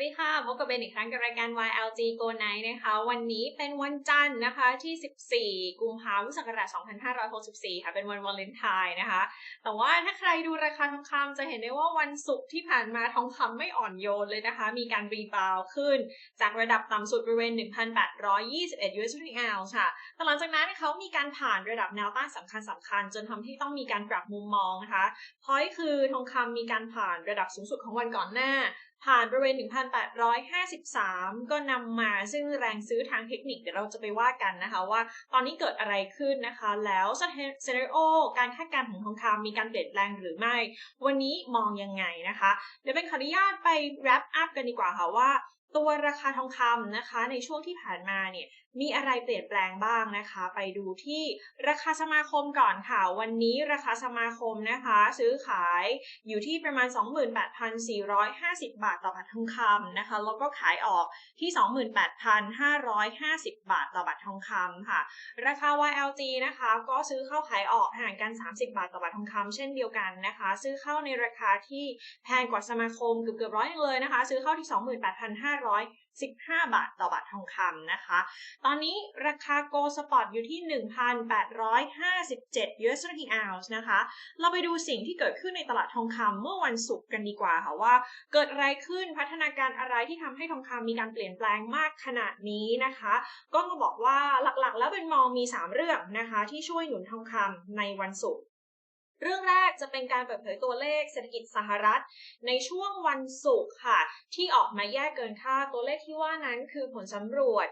สวัสดีค่ะพบกับเบนอีกครั้งกับรายการ YLG Go Night นะคะ วันนี้เป็นวันจันทร์นะคะที่ 14 กุมภาพันธ์พุทธศักราช2564 ค่ะเป็นวันวาเลนไทน์นะคะ แต่ว่าถ้าใครดูราคาทองคำจะเห็นได้ว่าวันศุกร์ที่ผ่านมาทองคำไม่อ่อนโยนเลยนะคะ มีการรีบาวขึ้น จากระดับต่ำสุดบริเวณ 1,821 US d ounce ค่ะแต่หลังจากนั้นเขามีการผ่านระดับแนวต้านสำคัญสำคัญจนทำให้ต้องมีการปรับมุมมองนะคะพอยคือทองคำมีการผ่านระดับสูงสุดของวันก่อนหน้า ผ่านบริเวณ 1,853 ก็นำมาซึ่งแรงซื้อทางเทคนิคเดี๋ยวเราจะไปว่ากันนะคะว่าตอนนี้เกิดอะไรขึ้นนะคะ แล้วเซเนโอการคาดการณ์ของทองคำมีการเปลี่ยนแปลงหรือไม่ วันนี้มองยังไงนะคะ เดี๋ยวเป็นขออนุญาตไป wrap up กันดีกว่าค่ะว่าตัวราคาทองคำนะคะในช่วงที่ผ่านมาเนี่ย มีอะไรเปลี่ยนแปลงบ้างนะคะ ไปดูที่ราคาสมาคมก่อนค่ะ วันนี้ราคาสมาคมนะคะ ซื้อขายอยู่ที่ประมาณ 28,450 บาทต่อบาททองคำนะคะ แล้วก็ขายออกที่ 28,550 บาทต่อบาททองคำค่ะ ราคา YLG นะคะ ก็ซื้อเข้าขายออกห่างกัน 30 บาทต่อบาททองคำเช่นเดียวกันนะคะ ซื้อเข้าในราคาที่แพงกว่าสมาคมเกือบเกือบร้อยเลยนะคะ ซื้อเข้าที่ 28,500 15 บาทต่อบาททองคำนะคะ ตอนนี้ราคาโกลสปอร์ตอยู่ที่ 1,857 USD ounce นะคะ เราไปดูสิ่งที่เกิดขึ้นในตลาดทองคำเมื่อวันศุกร์กันดีกว่าค่ะว่า เกิดอะไรขึ้นพัฒนาการอะไรที่ทำให้ทองคำมีการเปลี่ยนแปลงมากขนาดนี้นะคะ ก็มาบอกว่าหลักๆ แล้วเป็นมองมี 3 เรื่องนะคะ ที่ช่วยหนุนทองคำในวันศุกร์ เรื่องแรกจะเป็นการเปิดเผยตัวเลขเศรษฐกิจสหรัฐ ในช่วงวันศุกร์ค่ะ ที่ออกมาแย่เกินคาดตัวเลขที่ว่านั้นคือผลสำรวจ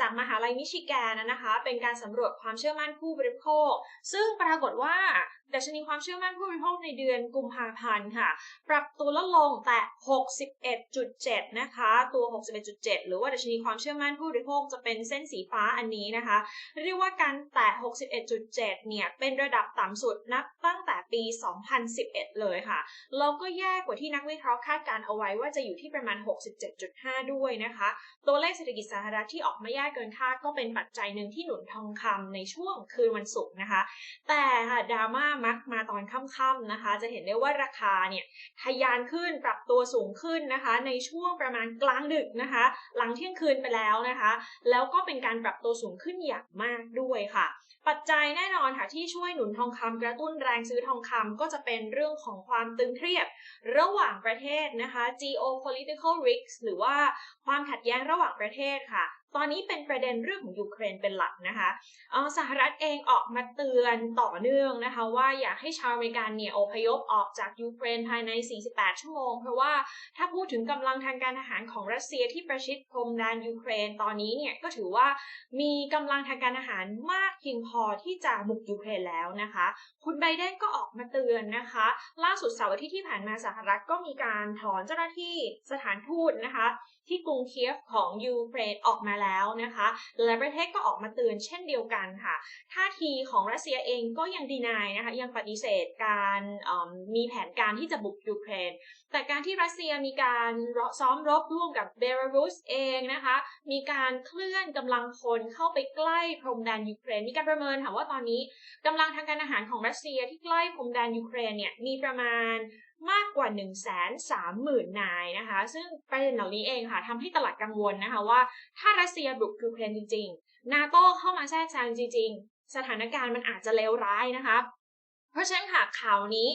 จากมหาลัยมิชิแกนนะคะ เป็นการสำรวจความเชื่อมั่นผู้บริโภค ซึ่งปรากฏว่า ดัชนีความเชื่อมั่นผู้บริโภคในเดือนกุมภาพันธ์ค่ะ ปรับตัวลดลงแต่ 61.7 นะคะ ตัว 61.7 หรือว่าดัชนีความเชื่อมั่นผู้บริโภคจะเป็นเส้นสีฟ้าอันนี้นะคะ เรียกว่าการแตะ61.7 เนี่ย เป็นระดับต่ำสุดนับตั้งแต่ปี 2011 เลยค่ะแล้วก็แย่กว่าที่นักวิเคราะห์คาดการเอาไว้ว่าจะอยู่ที่ประมาณ 67.5 ด้วยนะคะ ตัวเลขเศรษฐกิจสหรัฐที่ออกมาแย่เกินคาดก็เป็นปัจจัยหนึ่งที่หนุนทองคำในช่วงคืนวันศุกร์นะคะ แต่ค่ะดราม่ามักมาตอนค่ำๆนะคะ จะเห็นได้ว่าราคาเนี่ยทะยานขึ้นปรับตัวสูงขึ้นนะคะ ในช่วงประมาณกลางดึกนะคะ หลังเที่ยงคืนไปแล้วนะคะ แล้วก็เป็นการปรับตัวสูงขึ้นอย่างมากด้วยค่ะ ปัจจัยแน่นอนค่ะที่ช่วยหนุนทองคำกระตุ้นแรงซื้อทองคำก็จะเป็นเรื่องของความตึงเครียดระหว่างประเทศนะคะ geopolitical risks หรือว่าความขัดแย้งระหว่างประเทศค่ะ ตอนนี้เป็นประเด็นเรื่องของยูเครนเป็นหลักนะคะสหรัฐเองออกมาเตือนต่อเนื่องนะคะว่าอยากให้ชาวอเมริกันเนี่ยอพยพออกจากยูเครนภายใน 48 ชั่วโมง เพราะว่าถ้าพูดถึงกำลังทางการทหารของรัสเซียที่ประชิดพรมแดนยูเครนตอนนี้เนี่ยก็ถือว่ามีกำลังทางการทหารมากเพียงพอที่จะบุกยูเครนแล้วนะคะ คุณไบเดนก็ออกมาเตือนนะคะ ล่าสุดเสาร์อาทิตย์ที่ผ่านมาสหรัฐก็มีการถอนเจ้าหน้าที่สถานทูตนะคะ ที่กรุงเคียฟของยูเครนออกมาแล้วนะคะหลายประเทศก็ออกมาเตือนเช่นเดียวกันค่ะ ท่าทีของรัสเซียเองก็ยังดีนายนะคะยังปฏิเสธการมีแผนการที่จะบุกยูเครน แต่การที่รัสเซียมีการซ้อมรบร่วมกับเบลารุสเองนะคะ มีการเคลื่อนกำลังพลเข้าไปใกล้พรมแดนยูเครน มีการประเมินค่ะว่าตอนนี้กำลังทางการอาหารของรัสเซียที่ใกล้พรมแดนยูเครนเนี่ยมีประมาณ มากกว่า 1 3 0 0 0 0 นายนะคะ ซึ่งประเด็นเหล่านี้เองค่ะทำให้ตลาดกังวลนะคะว่า ถ้ารัสเซียบุกยูเครนจริง ๆ นาโต้เข้ามาแทรกแซงจริง ๆ สถานการณ์มันอาจจะเลวร้ายนะคะ เพราะฉะนั้นค่ะข่าวนี้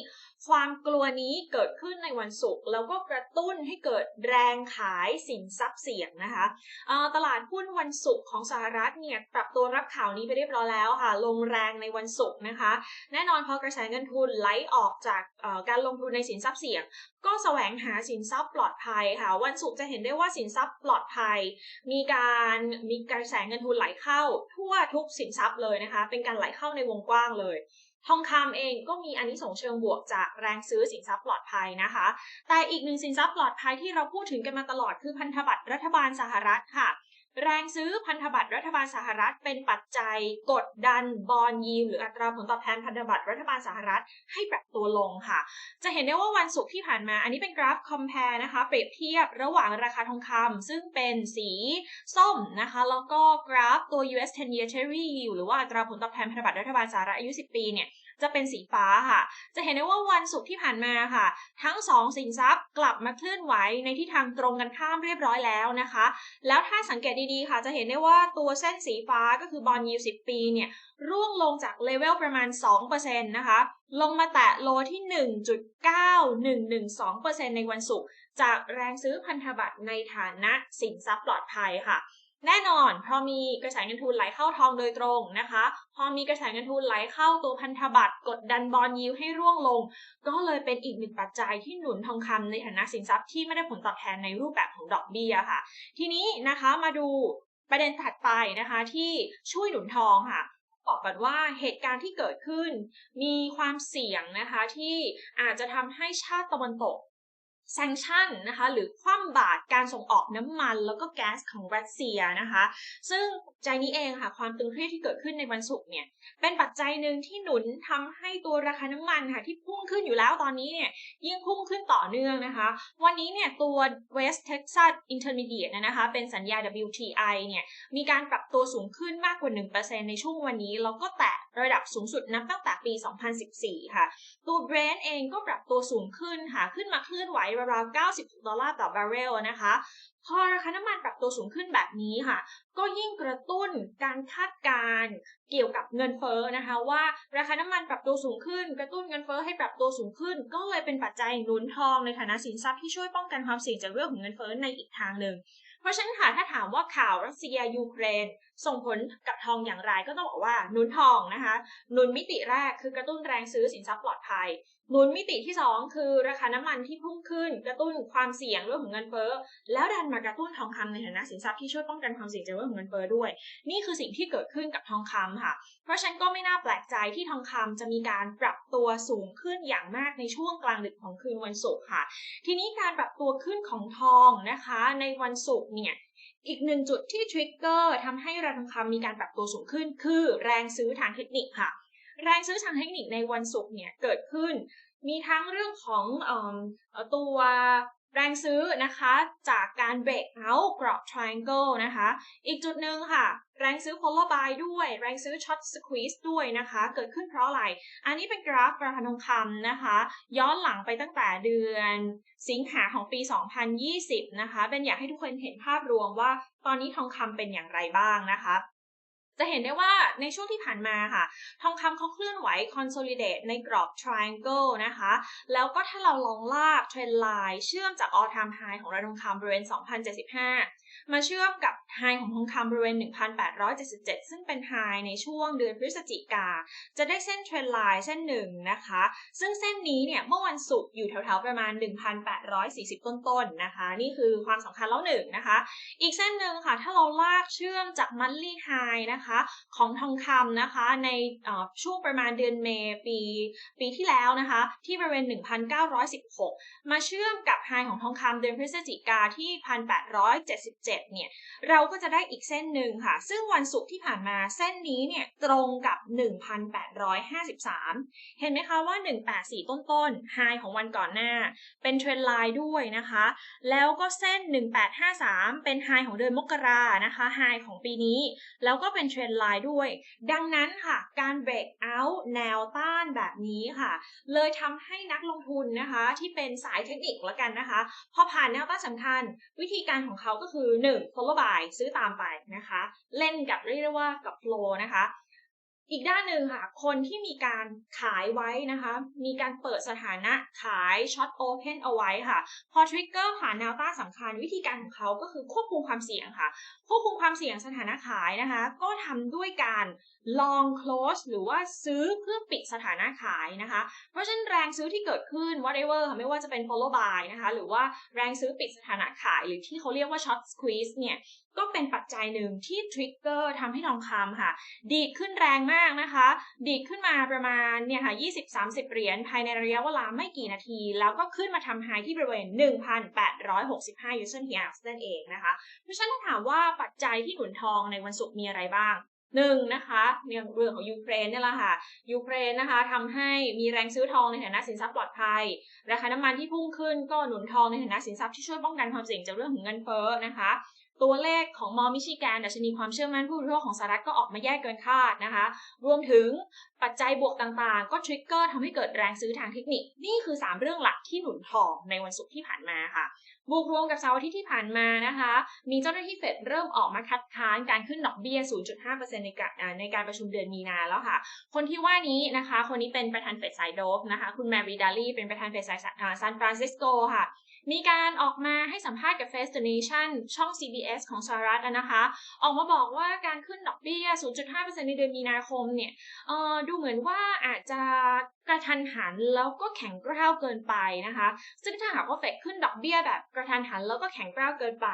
ความกลัวนี้เกิดขึ้นในวันศุกร์แล้วก็กระตุ้นให้เกิดแรงขายสินทรัพย์เสี่ยงนะคะตลาดหุ้นวันศุกร์ของสหรัฐเนี่ยปรับตัวรับข่าวนี้ไปเรียบร้อยแล้วค่ะ ลงแรงในวันศุกร์นะคะ แน่นอนพอกระแสเงินทุนไหลออกจากการลงทุนในสินทรัพย์เสี่ยง ก็แสวงหาสินทรัพย์ปลอดภัยค่ะ วันศุกร์จะเห็นได้ว่าสินทรัพย์ปลอดภัย มีการมีกระแสเงินทุนไหลเข้าทั่วทุกสินทรัพย์เลยนะคะ เป็นการไหลเข้าในวงกว้างเลย ทองคำเองก็มีอันนี้ส่งเชิงบวกจากแรงซื้อสินทรัพย์ปลอดภัยนะคะ แต่อีกหนึ่งสินทรัพย์ปลอดภัยที่เราพูดถึงกันมาตลอดคือพันธบัตรรัฐบาลสหรัฐค่ะ แรงซื้อพันธบัตรรัฐบาลสหรัฐเป็นปัจจัยกดดันบอลยีหรืออัตราผลตอบแทนพันธบัตรรัฐบาลสหรัฐให้ปรับตัวลงค่ะ จะเห็นได้ว่าวันศุกร์ที่ผ่านมา อันนี้เป็นกราฟ compare นะคะ เปรียบเทียบระหว่างราคาทองคำซึ่งเป็นสีส้มนะคะ แล้วก็กราฟตัว US 10 year treasury หรือว่าอัตราผลตอบแทนพันธบัตรรัฐบาลสหรัฐอายุ 10 ปีเนี่ย จะเป็นสีฟ้าค่ะ จะเห็นได้ว่าวันศุกร์ที่ผ่านมาค่ะ ทั้งสองสินทรัพย์กลับมาเคลื่อนไหวในทิศทางตรงกันข้ามเรียบร้อยแล้วนะคะ แล้วถ้าสังเกตดีๆค่ะ จะเห็นได้ว่าตัวเส้นสีฟ้าก็คือบอลยู10ปีเนี่ยร่วงลงจากเลเวลประมาณ 2%นะคะ ลงมาแตะโลที่ 1.9112%ในวันศุกร์จากแรงซื้อพันธบัตรในฐานะสินทรัพย์ปลอดภัยค่ะ แน่นอนพอมีกระแสเงินทุนไหลเข้าทองโดยตรงนะคะ พอมีกระแสเงินทุนไหลเข้าตัวพันธบัตรกดดันบอลยิวให้ร่วงลง ก็เลยเป็นอีกหนึ่งปัจจัยที่หนุนทองคำในฐานะสินทรัพย์ที่ไม่ได้ผลตอบแทนในรูปแบบของดอกเบี้ยค่ะ ทีนี้นะคะมาดูประเด็นถัดไปนะคะที่ช่วยหนุนทองค่ะบอกก่อนว่าเหตุการณ์ที่เกิดขึ้นมีความเสี่ยงนะคะที่อาจจะทำให้ชาติตะวันตก แซงชั่นนะคะหรือคว่ำบาตรการส่งออกน้ำมันแล้วก็แก๊สของรัสเซียนะคะ ซึ่งใจนี้เองค่ะความตึงเครียดที่เกิดขึ้นในวันศุกร์เนี่ยเป็นปัจจัยหนึ่งที่หนุนทำให้ตัวราคาน้ำมันค่ะที่พุ่งขึ้นอยู่แล้วตอนนี้เนี่ยยิ่งพุ่งขึ้นต่อเนื่องนะคะ วันนี้เนี่ยตัว West Texas Intermediate นะคะเป็นสัญญา WTI เนี่ยมีการปรับตัวสูงขึ้นมากกว่า 1%ในช่วงวันนี้แล้วก็แตะระดับสูงสุดนับตั้งแต่ปี 2014 ค่ะ ตัว Brent เองก็ปรับตัวสูงขึ้นค่ะขึ้นมาเคลื่อนไหวราวๆ96ดอลลาร์ต่อบาร์เรลนะคะ พอราคาน้ำมันปรับตัวสูงขึ้นแบบนี้ค่ะ ก็ยิ่งกระตุ้นการคาดการเกี่ยวกับเงินเฟ้อนะคะว่าราคาน้ำมันปรับตัวสูงขึ้น กระตุ้นเงินเฟ้อให้ปรับตัวสูงขึ้น ก็เลยเป็นปัจจัยหนุนทองในฐานะสินทรัพย์ที่ช่วยป้องกันความเสี่ยงจากเรื่องของเงินเฟ้อในอีกทางหนึ่งเพราะฉะนั้นค่ะถ้าถามว่าข่าวรัสเซียยูเครน ส่งผลกับทองอย่างไรก็ต้องบอกว่าหนุนทองนะคะหนุนมิติแรกคือกระตุ้นแรงซื้อสินทรัพย์ปลอดภัยหนุนมิติที่ 2 คือราคาน้ำมันที่พุ่งขึ้น กระตุ้นความเสี่ยงเรื่องของเงินเฟ้อแล้วดันมากระตุ้นทองคำในฐานะสินทรัพย์ที่ช่วยป้องกันความเสี่ยงจากเรื่องของเงินเฟ้อด้วย นี่คือสิ่งที่เกิดขึ้นกับทองคำค่ะ เพราะฉันก็ไม่น่าแปลกใจที่ทองคำจะมีการปรับตัวสูงขึ้นอย่างมากในช่วงกลางดึกของคืนวันศุกร์ค่ะ ทีนี้การปรับตัวขึ้นของทองนะคะ ในวันศุกร์เนี่ยอีกหนึ่งจุดที่ทริกเกอร์ทำให้ราคาทองคำมีการปรับตัวสูงขึ้น คือแรงซื้อทางเทคนิคค่ะ แรงซื้อทางเทคนิคในวันศุกร์เนี่ยเกิดขึ้น มีทั้งเรื่องของออตัวแรงซื้อนะคะจากการ break out กรอบ triangle นะคะ อีกจุดหนึ่งค่ะ แรงซื้อ polar buy ด้วย แรงซื้อ short squeeze ด้วยนะคะ เกิดขึ้นเพราะอะไร อันนี้เป็นกราฟราคาทองคำนะคะ ย้อนหลังไปตั้งแต่เดือนสิงหาของปี 2020 นะคะ เป็นอยากให้ทุกคนเห็นภาพรวมว่าตอนนี้ทองคำเป็นอย่างไรบ้างนะคะ จะเห็นได้ว่าในช่วงที่ผ่านมาค่ะ ทองคำเขาเคลื่อนไหว consolidate ในกรอบ triangle นะคะ แล้วก็ถ้าเราลองลากเทรนไลน์เชื่อมจาก all time high ของราคาทองคำบริเวณ 2,075 มาเชื่อมกับ high ของทองคำบริเวณ 1,877 ซึ่งเป็น high ในช่วงเดือนพฤศจิกา จะได้เส้น trend line เส้นหนึ่งนะคะ ซึ่งเส้นนี้เนี่ยเมื่อวันศุกร์อยู่แถวๆประมาณ 1,840 ต้นๆนะคะ นี่คือความสำคัญแล้วหนึ่งนะคะ อีกเส้นหนึ่งค่ะถ้าเราลากเชื่อมจาก monthly high นะคะของทองคำนะคะในช่วงประมาณเดือนเมษปีปีที่แล้วนะคะ ที่บริเวณ 1,916 มาเชื่อมกับ high ของทองคำเดือนพฤศจิกาที่ 1,877เนี่ยเราก็จะได้อีกเส้นหนึ่งค่ะ ซึ่งวันศุกร์ที่ผ่านมาเส้นนี้เนี่ยตรงกับ 1,853 เห็นไหมคะว่า 184 ต้นๆ high ของวันก่อนหน้า เป็นเทรนไลน์ด้วยนะคะ แล้วก็เส้น 1853 เป็นไฮของเดือนมกรานะคะไฮของปีนี้ แล้วก็เป็นเทรนไลน์ด้วย ดังนั้นค่ะ การเบรกเอาท์แนวต้านแบบนี้ค่ะ เลยทำให้นักลงทุนนะคะ ที่เป็นสายเทคนิคละกันนะคะ พอผ่านแนวต้านสำคัญ วิธีการของเขาก็คือ1 follow by ซื้อตามไปนะคะ เล่นกับเรียกได้ว่ากับโฟล์นะคะ อีกด้านหนึ่งค่ะ คนที่มีการขายไว้นะคะ มีการเปิดสถานะขายช็อตโอเพนเอาไว้ค่ะ พอทริกเกอร์ผ่านแนวต้านสำคัญวิธีการของเขาก็คือควบคุมความเสี่ยงค่ะ ควบคุมความเสี่ยงสถานะขายนะคะ ก็ทำด้วยการ long close หรือว่าซื้อเพื่อปิดสถานะขายนะคะ เพราะฉะนั้นแรงซื้อที่เกิดขึ้น whatever ค่ะไม่ว่าจะเป็น follow buy นะคะ หรือว่าแรงซื้อปิดสถานะขาย หรือที่เขาเรียกว่า short squeeze เนี่ยก็เป็นปัจจัยหนึ่งที่ทริกเกอร์ทำให้ทองคำค่ะ ดีดขึ้นแรงมากนะคะ ดีดขึ้นมาประมาณเนี่ยค่ะ 20-30 เหรียญภายในระยะเวลาไม่กี่นาที แล้วก็ขึ้นมาทำไฮที่บริเวณ 1,865 u s d r นั่นเองนะคะ เพราะฉะนั้นถาถามว่าปัจจัยที่หนุนทองในวันศุกร์มีอะไรบ้างหนึ่งนะคะเรื่องเรื่องของยูเครนเนี่ยแหละค่ะยูเครนนะคะทำให้มีแรงซื้อทองในฐานะสินทรัพย์ปลอดภัยราคาน้ำมันที่พุ่งขึ้นก็หนุนทองในฐานะสินทรัพย์ที่ช่วยป้องกันความเสี่ยงจากเรื่องของเงินเฟ้อนะคะ ตัวเลขของมอมิชิแกนดัชนีความเชื่อมั่นผู้บริโภคของสหรัฐก็ออกมาแย่เกินคาดนะคะ รวมถึงปัจจัยบวกต่างๆ ก็ทริกเกอร์ทำให้เกิดแรงซื้อทางเทคนิค นี่คือ 3 เรื่องหลักที่หนุนทองในวันศุกร์ที่ผ่านมาค่ะ บวกรวมกับเสาร์อาทิตย์ที่ผ่านมานะคะ มีเจ้าหน้าที่เฟดเริ่มออกมาคัดค้านการขึ้นดอกเบี้ย 0.5%ในการในการประชุมเดือนมีนาแล้วค่ะ คนที่ว่านี้นะคะ คนนี้เป็นประธานเฟดสายโดฟนะคะ คุณแมรี่ดาลีเป็นประธานเฟดสายซานฟรานซิสโกค่ะ มีการออกมาให้สัมภาษณ์กับ Face the Nation ช่อง CBS ของสหรัฐนะคะ ออกมาบอกว่าการขึ้นดอกเบี้ย 0.5%ในเดือนมีนาคมเนี่ยออดูเหมือนว่าอาจจะกระทันหันแล้วก็แข็งกร้าวเกินไปนะคะ ซึ่งถ้าหากว่าเฟดขึ้นดอกเบี้ยแบบกระทันหันแล้วก็แข็งกร้าวเกินไป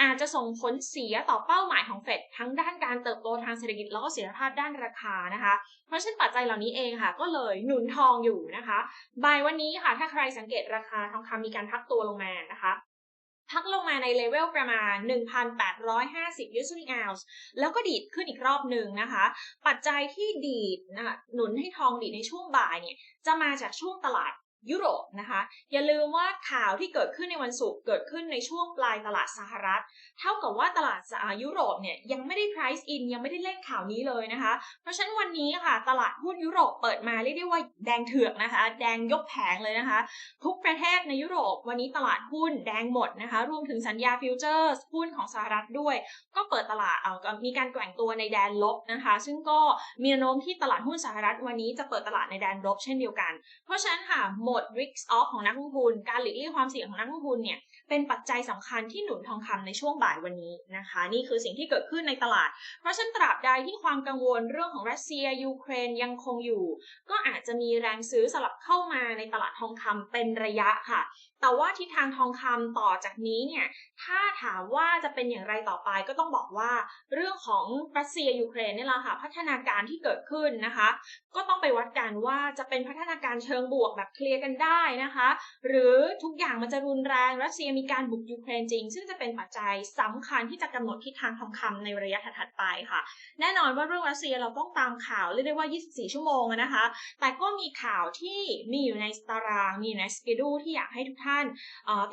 อาจจะส่งผลเสียต่อเป้าหมายของเฟดทั้งด้านการเติบโตทางเศรษฐกิจแล้วก็เสถียรภาพด้านราคานะคะ เพราะฉะนั้นปัจจัยเหล่านี้เองค่ะ ก็เลยหนุนทองอยู่นะคะบ่ายวันนี้ค่ะถ้าใครสังเกตราคาทองคำมีการพักตัวลงมานะคะ พักลงมาในเลเวลประมาณ 1,850ยูซิอ ounce แล้วก็ดีดขึ้นอีกรอบหนึ่งนะคะ ปัจจัยที่ดีดนะหนุนให้ทองดีดในช่วงบ่ายเนี่ยจะมาจากช่วงตลาด ยุโรปนะคะ อย่าลืมว่าข่าวที่เกิดขึ้นในวันศุกร์เกิดขึ้นในช่วงปลายตลาดสหรัฐ เท่ากับว่าตลาดยุโรปเนี่ยยังไม่ได้ price in ยังไม่ได้เล่นข่าวนี้เลยนะคะ เพราะฉะนั้นวันนี้ค่ะตลาดหุ้นยุโรปเปิดมาเรียกได้ว่าแดงเถือกนะคะ แดงยกแผงเลยนะคะ ทุกประเทศในยุโรป วันนี้ตลาดหุ้นแดงหมดนะคะ รวมถึงสัญญาฟิวเจอร์สหุ้นของสหรัฐด้วย ก็เปิดตลาดเอามีการแกว่งตัวในแดนลบนะคะ ซึ่งก็มีแนวโน้มที่ตลาดหุ้นสหรัฐวันนี้จะเปิดตลาดในแดนลบเช่นเดียวกัน เพราะฉะนั้นค่ะหมด risk off ของนักลงทุน การหลีกเลี่ยงความเสี่ยงของนักลงทุนเนี่ยเป็นปัจจัยสำคัญที่หนุนทองคำในช่วงบ่ายวันนี้นะคะ นี่คือสิ่งที่เกิดขึ้นในตลาด เพราะฉะนั้นตราบใดที่ความกังวลเรื่องของรัสเซียยูเครนยังคงอยู่ ก็อาจจะมีแรงซื้อสลับเข้ามาในตลาดทองคำเป็นระยะค่ะ แต่ว่าทิศทางทองคำต่อจากนี้เนี่ย ถ้าถามว่าจะเป็นอย่างไรต่อไปก็ต้องบอกว่า เรื่องของรัสเซียยูเครนนี่แหละค่ะ พัฒนาการที่เกิดขึ้นนะคะ ก็ต้องไปวัดกันว่าจะเป็นพัฒนาการเชิงบวกแบบเคลียร์กันได้นะคะ หรือทุกอย่างมันจะรุนแรงรัสเซียมีการบุกยูเครนจริง ซึ่งจะเป็นปัจจัยสำคัญที่จะกำหนดทิศทางทองคำในระยะถัดไปค่ะ แน่นอนว่าเรื่องรัสเซียเราต้องตามข่าวเรียกได้ว่า 24 ชั่วโมงนะคะ แต่ก็มีข่าวที่มีอยู่ในตารางมีในสเกดูที่อยากให้ทุกท่านท่าน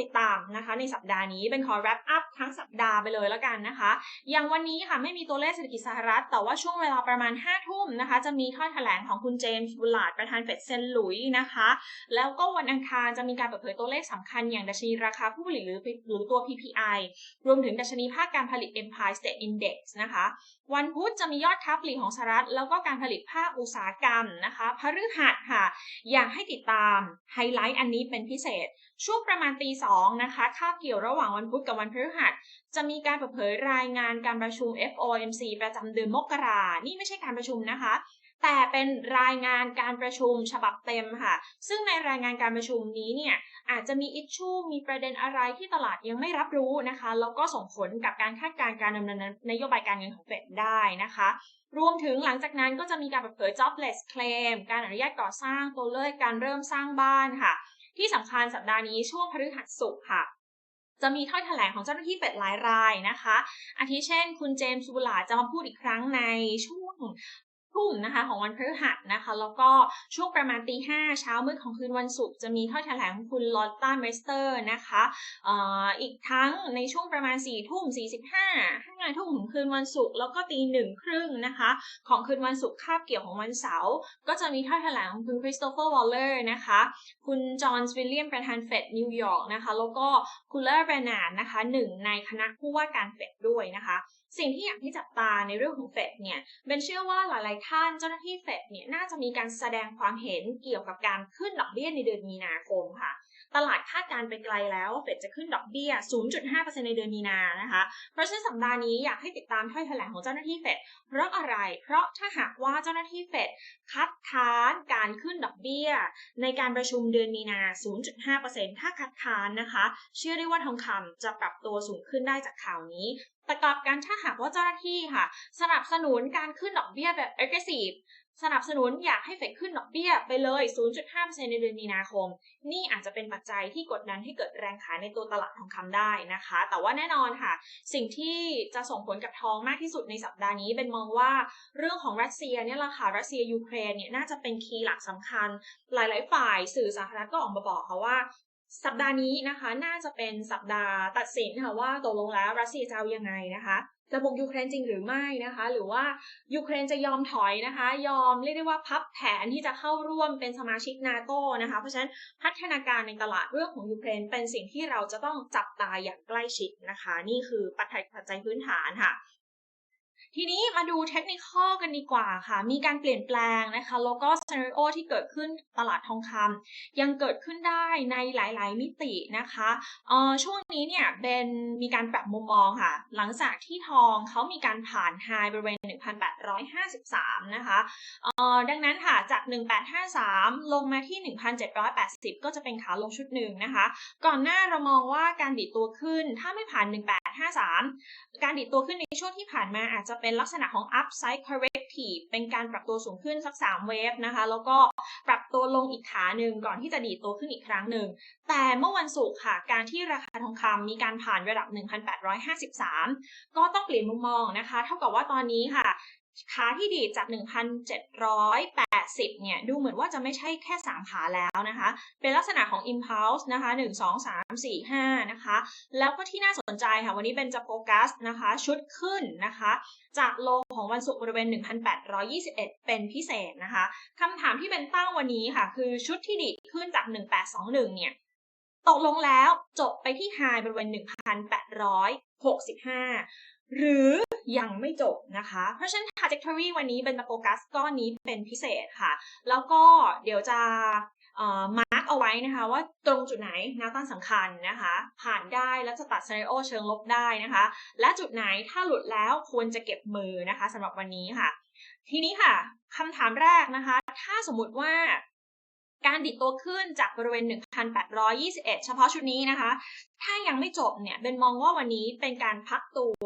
ติดตามนะคะ ในสัปดาห์นี้เป็นขอ wrap up ทั้งสัปดาห์ไปเลยแล้วกันนะคะ อย่างวันนี้ค่ะไม่มีตัวเลขเศรษฐกิจสหรัฐ แต่ว่าช่วงเวลาประมาณ5ทุ่มนะคะ จะมีถ้อยแถลงของคุณเจมส์บุลาดประธานเฟดเซนหลุยนะคะ แล้วก็วันอังคารจะมีการเปิดเผยตัวเลขสำคัญอย่างดัชนีราคาผู้ผลิตหรือหรือตัว PPI รวมถึงดัชนีภาคการผลิต Empire State Index นะคะ วันพุธจะมียอดค้าปลีกของสหรัฐ แล้วก็การผลิตภาคอุตสาหกรรมนะคะพฤหัสค่ะ อยากให้ติดตามไฮไลท์อันนี้เป็นพิเศษ ช่วงประมาณตีสองนะคะคาบเกี่ยวระหว่างวันพุธกับวันพฤหัส จะมีการเปิดเผยรายงานการประชุม FOMC ประจำเดือนมกรา นี่ไม่ใช่การประชุมนะคะ แต่เป็นรายงานการประชุมฉบับเต็มค่ะ ซึ่งในรายงานการประชุมนี้เนี่ยอาจจะมีอิชชูมีประเด็นอะไรที่ตลาดยังไม่รับรู้นะคะ แล้วก็ส่งผลกับการคาดการณ์การดำเนินนโยบายการเงินของเฟดได้นะคะรวมถึงหลังจากนั้นก็จะมีการเปิดเผย jobless claim การอนุญาตก่อสร้างตัวเลขการเริ่มสร้างบ้านค่ะ ที่สำคัญสัปดาห์นี้ช่วงพฤหัสศุกร์ค่ะ จะมีถ้อยแถลงของเจ้าหน้าที่เป็ดหลายรายนะคะ อาทิเช่น คุณเจมส์บูลาจะมาพูดอีกครั้งในช่วง ทุ่มนะคะของวันพฤหัสนะคะ แล้วก็ช่วงประมาณตีห้าเช้ามืดของคืนวันศุกร์จะมีถ้อยแถลงของคุณลอตต้าเมสเตอร์นะคะอีกทั้งในช่วงประมาณ4ี่ทุ่มสี่สิบห้าห้าทุ่มของคืนวันศุกร์แล้วก็ตีหนึ่งครึ่งนะคะ ของคืนวันศุกร์คาบเกี่ยวของวันเสาร์ก็จะมีถ้อยแถลงของคุณคริสโตเฟอร์วอลเลอร์นะคะคุณจอห์นสวิลเลียมประธานเฟดนิวยอร์กนะคะแล้วก็คุณเลอร์แบรนาร์นะคะหนึ่งในคณะผู้ว่าการเฟดด้วยนะคะ สิ่งที่อยากที่จับตาในเรื่องของเฟดเนี่ยเบนเชื่อว่าหลายๆท่านเจ้าหน้าที่เฟดเนี่ยน่าจะมีการแสดงความเห็นเกี่ยวกับการขึ้นดอกเบี้ยในเดือนมีนาคมค่ะ ตลาดคาดการไปไกลแล้วว่าเฟดจะขึ้นดอกเบี้ย 0.5%ในเดือนมีนานะคะ เพราะฉะนั้นสัปดาห์นี้อยากให้ติดตามถ้อยแถลงของเจ้าหน้าที่เฟดเพราะอะไร เพราะถ้าหากว่าเจ้าหน้าที่เฟดคัดค้านการขึ้นดอกเบี้ย ในการประชุมเดือนมีนา 0.5%ถ้าคัดค้านนะคะ เชื่อได้ว่าทองคำจะปรับตัวสูงขึ้นได้จากข่าวนี้แต่กลับกันถ้าหากว่าเจ้าหน้าที่ค่ะ สนับสนุนการขึ้นดอกเบี้ยแบบ aggressive สนับสนุนอยากให้เฟดขึ้นดอกเบี้ยไปเลย 0.5%ในเดือนมีนาคม นี่อาจจะเป็นปัจจัยที่กดดันให้เกิดแรงขายในตัวตลาดทองคำได้นะคะ แต่ว่าแน่นอนค่ะ สิ่งที่จะส่งผลกับทองมากที่สุดในสัปดาห์นี้ เป็นมองว่าเรื่องของรัสเซียเนี่ยแหละค่ะรัสเซียยูเครนเนี่ยน่าจะเป็นคีย์หลักสำคัญ หลาย ๆ ฝ่ายสื่อสาธารณะก็ออกมาบอกค่ะว่าสัปดาห์นี้นะคะน่าจะเป็นสัปดาห์ตัดสินค่ะว่าตกลงแล้วรัสเซียจะเอายังไงนะคะ จะบุกยูเครนจริงหรือไม่นะคะ หรือว่ายูเครนจะยอมถอยนะคะ ยอมเรียกได้ว่าพับแผนที่จะเข้าร่วมเป็นสมาชิกนาโตนะคะ เพราะฉะนั้นพัฒนาการในตลาดเรื่องของยูเครนเป็นสิ่งที่เราจะต้องจับตาอย่างใกล้ชิดนะคะ นี่คือปัจจัยพื้นฐานค่ะ ทีนี้มาดูเทคนิคกันดีกว่าค่ะ มีการเปลี่ยนแปลงนะคะ แล้วก็ซีนารีโอที่เกิดขึ้นตลาดทองคำยังเกิดขึ้นได้ในหลาย ๆ มิตินะคะเออช่วงนี้เนี่ยเป็นมีการปรับมุมมองค่ะ หลังจากที่ทองเขามีการผ่านไฮบริเวณ 1,853 นะคะเออดังนั้นค่ะ จาก 1,853 ลงมาที่ 1,780 ก็จะเป็นขาลงชุดหนึ่งนะคะ ก่อนหน้าเรามองว่าการดิดตัวขึ้นถ้าไม่ผ่าน 1853 การดิดตัวขึ้นในช่วงที่ผ่านมาอาจจะเป็น็นลักษณะของ upside corrective เป็นการปรับตัวสูงขึ้นสัก 3 เวฟนะคะ แล้วก็ปรับตัวลงอีกขาหนึ่งก่อนที่จะดีดตัวขึ้นอีกครั้งหนึ่ง แต่เมื่อวันศุกร์ค่ะ การที่ราคาทองคำมีการผ่านระดับ 1,853 ก็ต้องเปลี่ยนมุมมองนะคะ เท่ากับว่าตอนนี้ค่ะ ขาที่ดีดจาก 1,780 เนี่ยดูเหมือนว่าจะไม่ใช่แค่ 3 ขาแล้วนะคะ เป็นลักษณะของ impulse นะคะ 1 2 3 4 5 นะคะ แล้วก็ที่น่าสนใจค่ะ วันนี้เป็นจะโฟกัสนะคะ ชุดขึ้นนะคะ จากโลของวันศุกร์บริเวณ 1,821 เป็นพิเศษนะคะคำถามที่เป็นตั้งวันนี้ค่ะ คือชุดที่ดีดขึ้นจาก 1821 เนี่ยตกลงแล้วจบไปที่ไฮบริเวณ 1,865 หรือยังไม่จบนะคะ เพราะฉะนั้น trajectory วันนี้เป็นโฟกัสก้อนนี้เป็นพิเศษค่ะ แล้วก็เดี๋ยวจะมาร์กเอาไว้นะคะ ว่าตรงจุดไหนแนวต้านสำคัญนะคะ ผ่านได้แล้วจะตัดซีนารีโอเชิงลบได้นะคะ และจุดไหนถ้าหลุดแล้วควรจะเก็บมือนะคะสำหรับวันนี้ค่ะ ทีนี้ค่ะคำถามแรกนะคะ ถ้าสมมติว่า การดิดตัวขึ้นจากบริเวณ 1,821 เฉพาะชุดนี้นะคะ ถ้ายังไม่จบเนี่ยเบนมองว่าวันนี้เป็นการพักตัว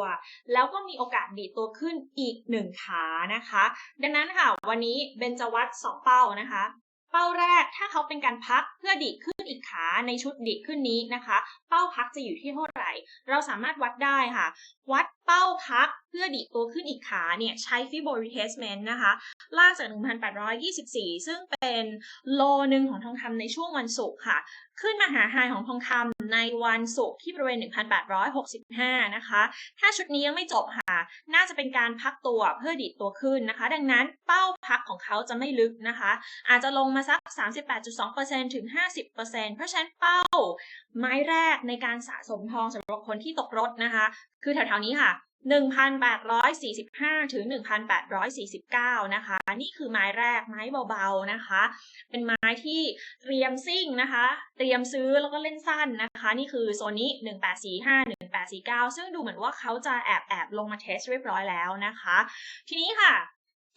แล้วก็มีโอกาสดีดตัวขึ้นอีกหนึ่งขานะคะ ดังนั้นค่ะ วันนี้เบนจะวัด 2 เป้านะคะ เป้าแรกถ้าเขาเป็นการพักเพื่อดีดขึ้นอีกขาในชุดดีดขึ้นนี้นะคะ เป้าพักจะอยู่ที่เท่าไหร่ เราสามารถวัดได้ค่ะ วัดเป้าพัก เพื่อดีดตัวขึ้นอีกขาเนี่ยใช้ฟิโบ retracement นะคะลากจาก 1,824 ซึ่งเป็นโลหนึ่งของทองคำในช่วงวันศุกร์ค่ะ ขึ้นมาหาไฮของทองคำในวันศุกร์ที่บริเวณ 1,865 นะคะ ถ้าชุดนี้ยังไม่จบค่ะ น่าจะเป็นการพักตัวเพื่อดีดตัวขึ้นนะคะ ดังนั้นเป้าพักของเขาจะไม่ลึกนะคะ อาจจะลงมาสัก 38.2%ถึง 50%เพราะฉะนั้นเป้าไม้แรกในการสะสมทองสำหรับคนที่ตกรถนะคะ คือแถวๆนี้ค่ะ 1,845 ถึง 1,849 นะคะ นี่คือไม้แรกไม้เบาๆนะคะ เป็นไม้ที่เตรียมซิ่งนะคะ เตรียมซื้อแล้วก็เล่นสั้นนะคะ นี่คือโซนนี้ 1845 1849 ซึ่งดูเหมือนว่าเขาจะแอบแอบลงมาเทสเรียบร้อยแล้วนะคะ ทีนี้ค่ะ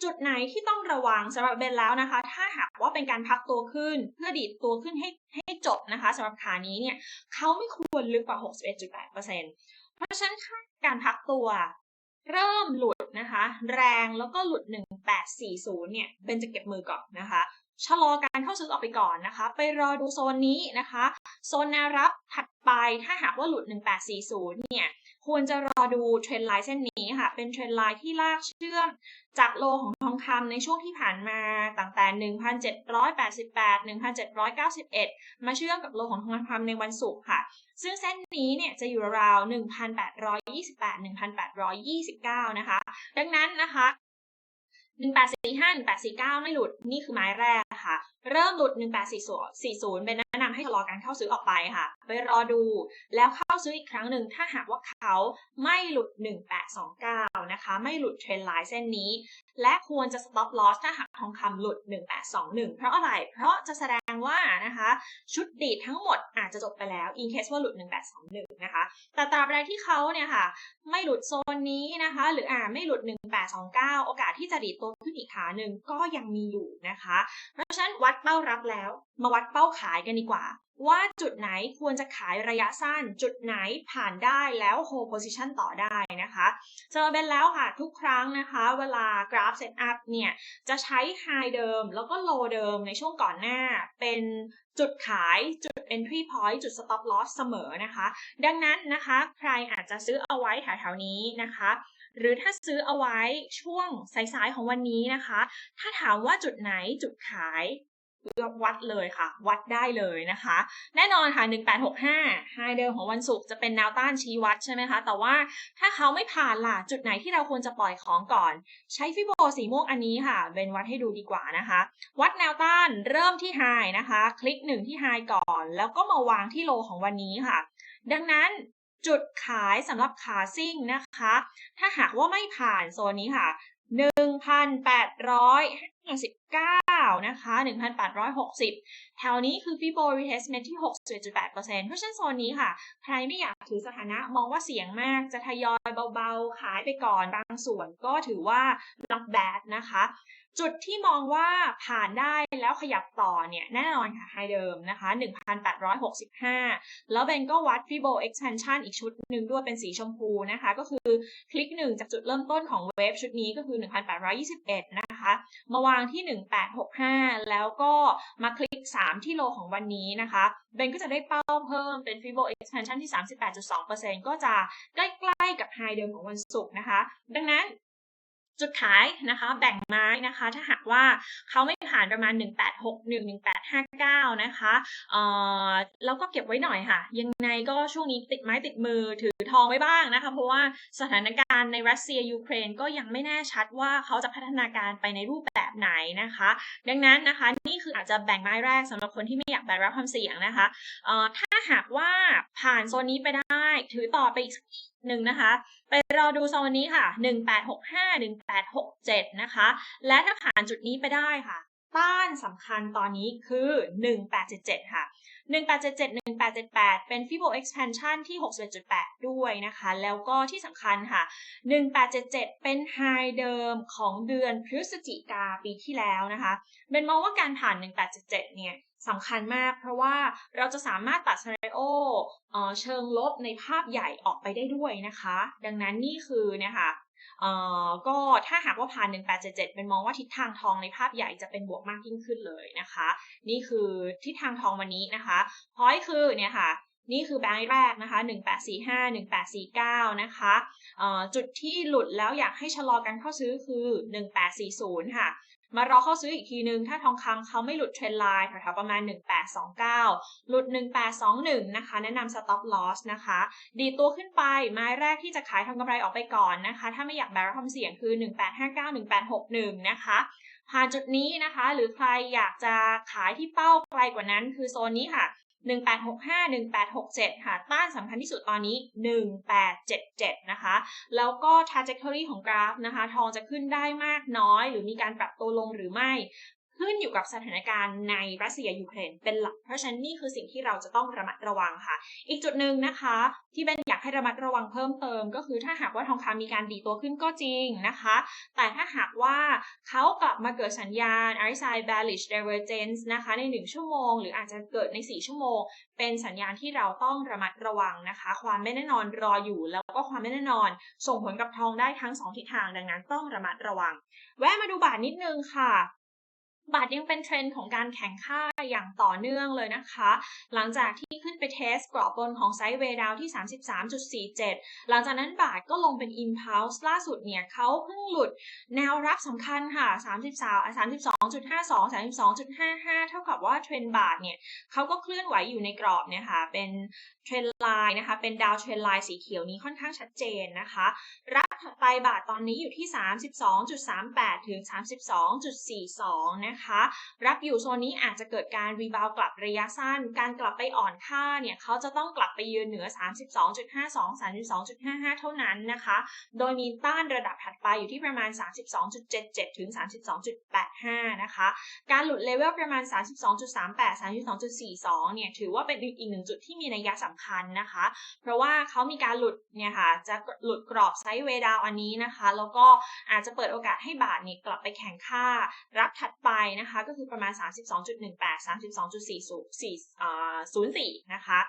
จุดไหนที่ต้องระวังสำหรับเบนแล้วนะคะ ถ้าหากว่าเป็นการพักตัวขึ้นเพื่อดีดตัวขึ้นให้ให้จบนะคะสำหรับขานี้เนี่ยเขาไม่ควรลึกกว่า 61.8%เพราะฉะนั้น การพักตัว เริ่มหลุดนะคะ แรงแล้วก็หลุด 1840 เนี่ยเบนจะเก็บมือก่อนนะคะชะลอการเข้าซื้อออกไปก่อนนะคะ ไปรอดูโซนนี้นะคะ โซนแนวรับถัดไปถ้าหากว่าหลุด 1840 เนี่ย ควรจะรอดูเทรนไลน์เส้นนี้ค่ะ เป็นเทรนไลน์ที่ลากเชื่อมจากโลของทองคำในช่วงที่ผ่านมาตั้งแต่ 1,788 1,791 มาเชื่อมกับโลของทองคำในวันศุกร์ค่ะ ซึ่งเส้นนี้เนี่ยจะอยู่ราว1,828 1,829 นะคะ ดังนั้นนะคะ1845 1849 ไม่หลุด นี่คือไม้แรกค่ะ เริ่มหลุด 1840 เป็นแนะน ให้ชะลอการเข้าซื้อออกไปค่ะ ไปรอดูแล้วเข้าซื้ออีกครั้งหนึ่งถ้าหากว่าเขาไม่หลุด 1829 นะคะ ไม่หลุดเทรนไลน์เส้นนี้ และควรจะ stop loss ถ้าหากทองคำหลุด 1821 เพราะอะไร เพราะจะแสดงว่านะคะชุดดีดทั้งหมดอาจจะจบไปแล้ว in case ว่าหลุด 1821 นะคะ แต่ตราบใดที่เขาเนี่ยค่ะไม่หลุดโซนนี้นะคะ หรืออ่าไม่หลุด 1829 โอกาสที่จะดีดตัวขึ้นอีกขาหนึ่งก็ยังมีอยู่นะคะ เพราะฉะนั้นวัดเป้ารับแล้ว มาวัดเป้าขายกันดีกว่า ว่าจุดไหนควรจะขายระยะสั้น จุดไหนผ่านได้แล้ว hold position ต่อได้นะคะ เจอเบนแล้วค่ะทุกครั้งนะคะ เวลากราฟเซตอัพเนี่ย จะใช้ high เดิมแล้วก็ low เดิมในช่วงก่อนหน้า เป็นจุดขายจุด entry point จุด stop loss เสมอนะคะ ดังนั้นนะคะ ใครอาจจะซื้อเอาไว้แถวๆนี้นะคะ หรือถ้าซื้อเอาไว้ช่วงสายๆของวันนี้นะคะ ถ้าถามว่าจุดไหนจุดขาย เลือกวัดเลยค่ะ วัดได้เลยนะคะ แน่นอนค่ะ 1865ไฮเดิมของวันศุกร์จะเป็นแนวต้านชี้วัดใช่ไหมคะ แต่ว่าถ้าเขาไม่ผ่านล่ะ จุดไหนที่เราควรจะปล่อยของก่อน ใช้ฟิโบสีม่วงอันนี้ค่ะ เป็นวัดให้ดูดีกว่านะคะ วัดแนวต้านเริ่มที่ไฮนะคะ คลิกหนึ่งที่ไฮก่อน แล้วก็มาวางที่โลของวันนี้ค่ะ ดังนั้นจุดขายสำหรับขาซิ่งนะคะ ถ้าหากว่าไม่ผ่านโซนนี้ค่ะ 1,859นะคะ1,860 แถวนี้คือ Fibo Retracement ที่61.8%เพราะฉะนั้นโซนนี้ค่ะ ใครไม่อยากถือสถานะมองว่าเสี่ยงมาก จะทยอยเบาๆ ขายไปก่อนบางส่วนก็ถือว่า not bad นะคะ จุดที่มองว่าผ่านได้แล้วขยับต่อเนี่ยแน่นอนค่ะไฮเดิมนะคะ 1,865 แล้วเบนก็วัด Fibo Expansion อีกชุดหนึ่งด้วยเป็นสีชมพูนะคะ ก็คือคลิกหนึ่งจากจุดเริ่มต้นของเวฟชุดนี้ก็คือ 1,821 นะคะ มาวางที่ 1865 แล้วก็มาคลิก 3 ที่โลของวันนี้นะคะ เบนก็จะได้เป้าเพิ่มเป็น Fibo Expansion ที่ 38.2%ก็จะใกล้ๆกับไฮเดิมของวันศุกร์นะคะ ดังนั้น จุดขายนะคะแบ่งไม้นะคะถ้าหากว่าเขาไม่ผ่านประมาณ 1861 1859 นะคะเอ่อแล้วก็เก็บไว้หน่อยค่ะ ยังไงก็ช่วงนี้ติดไม้ติดมือถือทองไว้บ้างนะคะ เพราะว่าสถานการณ์ในรัสเซียยูเครนก็ยังไม่แน่ชัดว่าเขาจะพัฒนาการไปในรูปแบบไหนนะคะ ดังนั้นนะคะนี่คืออาจจะแบ่งไม้แรกสำหรับคนที่ไม่อยากแบกรับความเสี่ยงนะคะเอ่อถ้าหากว่าผ่านโซนนี้ไปได้ ถือต่อไปอีก หนึ่งนะคะ ไปรอดูโซนนี้ค่ะ 1865 1867 นะคะ และถ้าผ่านจุดนี้ไปได้ค่ะ ต้านสำคัญตอนนี้คือ 1877 ค่ะ 1877 1878 เป็น Fibo Expansion ที่ 61.8 ด้วยนะคะ แล้วก็ที่สำคัญค่ะ 1877 เป็นไฮเดิมของเดือนพฤศจิกาปีที่แล้วนะคะ เป็นมองว่าการผ่าน 1877 เนี่ยสำคัญมาก เพราะว่าเราจะสามารถตัดซีนาริโอเชิงลบในภาพใหญ่ออกไปได้ด้วยนะคะ ดังนั้นนี่คือนี่ยค่ะ ก็ถ้าหากว่าผ่าน 1877 เป็นมองว่าทิศทางทองในภาพใหญ่จะเป็นบวกมากยิ่งขึ้นเลยนะคะ นี่คือทิศทางทองวันนี้นะคะพอยคือเนี่ยค่ะนี่คือแบงค์แรกนะคะ 1845 1849 นะคะจุดที่หลุดแล้วอยากให้ชะลอการเข้าซื้อคือ 1840 ค่ะ มารอเข้าซื้ออีกทีนึง ถ้าทองคำเขาไม่หลุดเทรนไลน์แถวๆประมาณ 1829 หลุด 1821 นะคะ แนะนำ stop loss นะคะ ดีตัวขึ้นไปไม้แรกที่จะขายทำกำไรออกไปก่อนนะคะ ถ้าไม่อยากแบกรับความเสี่ยงคือ 1859 1861 นะคะผ่านจุดนี้นะคะ หรือใครอยากจะขายที่เป้าไกลกว่านั้น คือโซนนี้ค่ะ 1865 1867 ค่ะต้านสำคัญที่สุดตอนนี้ 1877 นะคะ แล้วก็ trajectory ของกราฟนะคะ ทองจะขึ้นได้มากน้อย หรือมีการปรับตัวลงหรือไม่ ขึ้นอยู่กับสถานการณ์ในรัสเซียยูเครนเป็นหลัก เพราะฉะนั้นนี่คือสิ่งที่เราจะต้องระมัดระวังค่ะ อีกจุดหนึ่งนะคะ ที่เบนอยากให้ระมัดระวังเพิ่มเติม ก็คือถ้าหากว่าทองคำมีการดีตัวขึ้นก็จริงนะคะ แต่ถ้าหากว่าเขากลับมาเกิดสัญญาณ RSI bearish divergence นะคะ ใน 1 ชั่วโมง หรืออาจจะเกิดใน 4 ชั่วโมง เป็นสัญญาณที่เราต้องระมัดระวังนะคะ ความไม่แน่นอนรออยู่แล้วก็ความไม่แน่นอน ส่งผลกับทองได้ทั้ง 2 ทิศทางดังนั้นต้องระมัดระวัง แวะมาดูบาทนิดนึงค่ะ บาทยังเป็นเทรนด์ของการแข่งค่าอย่างต่อเนื่องเลยนะคะ หลังจากที่ขึ้นไปเทสกรอบบนของไซด์เวดาวที่ 33.47 หลังจากนั้นบาทก็ลงเป็น impulse ล่าสุดเนี่ยเขาเพิ่งหลุดแนวรับสำคัญค่ะ 33 32.52 32.55 เท่ากับว่าเทรนด์บาทเนี่ยเขาก็เคลื่อนไหวอยู่ในกรอบเนี่ยค่ะ เป็นเทรนไลน์นะคะ เป็นดาวเทรนไลน์สีเขียวนี้ค่อนข้างชัดเจนนะคะรับ ถัดไปบาทตอนนี้อยู่ที่ 32.38 ถึง 32.42 นะคะ รับอยู่โซนนี้อาจจะเกิดการรีบาวกลับระยะสั้น การกลับไปอ่อนค่าเนี่ยเขาจะต้องกลับไปยืนเหนือ 32.52 32.55 เท่านั้นนะคะ โดยมีต้านระดับถัดไปอยู่ที่ประมาณ 32.77 ถึง 32.85 นะคะ การหลุดเลเวลประมาณ 32.38 32.42 เนี่ยถือว่าเป็นอีกหนึ่งจุดที่มีนัยสำคัญนะคะ เพราะว่าเขามีการหลุดเนี่ยค่ะจะหลุดกรอบไซด์เวดาวอันนี้นะคะ แล้วก็อาจจะเปิดโอกาสให้บาทเนี่ยกลับไปแข่งค่ารับถัดไปนะคะ ก็คือประมาณ 32.18 32.404นะคะ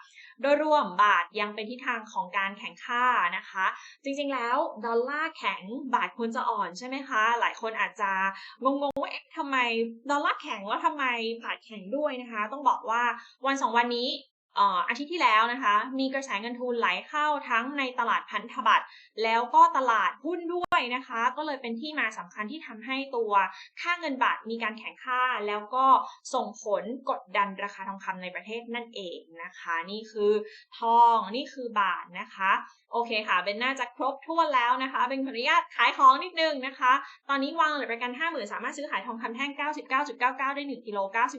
โดยรวมบาทยังเป็นทิศทางของการแข่งค่านะคะ จริงๆแล้วดอลลาร์แข็งบาทควรจะอ่อนใช่ไหมคะ หลายคนอาจจะงงๆว่าทำไมดอลลาร์แข็งแล้วทำไมบาทแข็งด้วยนะคะ ต้องบอกว่าวันสองวันนี้ อาทิตย์ที่แล้วนะคะ มีกระแสเงินทุนไหลเข้าทั้งในตลาดพันธบัตรแล้วก็ตลาดหุ้นด้วยนะคะ ก็เลยเป็นที่มาสำคัญที่ทำให้ตัวค่าเงินบาทมีการแข่งค่า แล้วก็ส่งผลกดดันราคาทองคำในประเทศนั่นเองนะคะ นี่คือทองนี่คือบาทนะคะโอเคค่ะเบนน่าจะครบถ้วแล้วนะคะ เป็นขออนุญาตขายของนิดนึงนะคะ ตอนนี้วางหลือประกัน 50,000 สามารถซื้อขายทองคำแท่ง 99.99 ได้ 1กิโล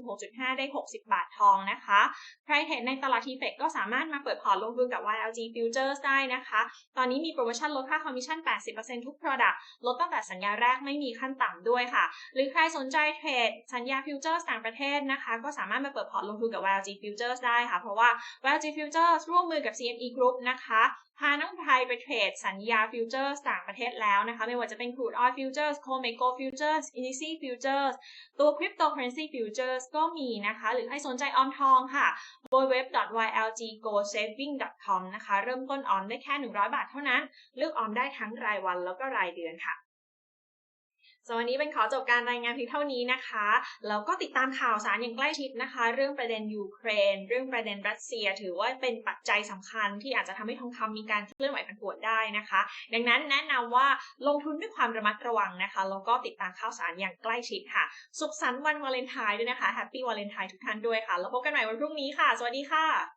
96.5 ได้ 60 บาททองนะคะ ใครเทรดในตลาดทีเฟกก็สามารถมาเปิดพอร์ตลงทุนกับ YLG Futures ได้นะคะ ตอนนี้มีโปรโมชั่นลดค่าคอมมิชชั่น 80%ทุก Product ลดตั้งแต่สัญญาแรกไม่มีขั้นต่ำด้วยค่ะ หรือใครสนใจเทรดสัญญา Futures ต่างประเทศนะคะ ก็สามารถมาเปิดพอร์ตลงทุนกับ YLG Futures ได้ค่ะ เพราะว่า YLG Futures ร่วมมือกับ CME Group นะคะ พานักไทยไปเทรดสัญญาฟิวเจอร์สต่างประเทศแล้วนะคะ ไม่ว่าจะเป็น crude oil futures comeco futures indices futures ตัว cryptocurrency futures ก็มีนะคะ หรือใครสนใจออมทองค่ะ w w w y l g g o s a v i n g c o m นะคะ เริ่มต้นออมได้แค่ 100 บาทเท่านั้น เลือกออมได้ทั้งรายวันแล้วก็รายเดือนค่ะ สวัสดีเป็นขอจบการรายงานเพียงเท่านี้นะคะ แล้วก็ติดตามข่าวสารอย่างใกล้ชิดนะคะ เรื่องประเด็นยูเครน เรื่องประเด็นรัสเซีย ถือว่าเป็นปัจจัยสำคัญที่อาจจะทำให้ทองคำมีการเคลื่อนไหวผันผวนได้นะคะ ดังนั้นแนะนำว่าลงทุนด้วยความระมัดระวังนะคะ แล้วก็ติดตามข่าวสารอย่างใกล้ชิดค่ะ สุขสันต์วันวาเลนไทน์ด้วยนะคะ แฮปปี้วาเลนไทน์ทุกท่านด้วยค่ะ แล้วพบกันใหม่วันพรุ่งนี้ค่ะ สวัสดีค่ะ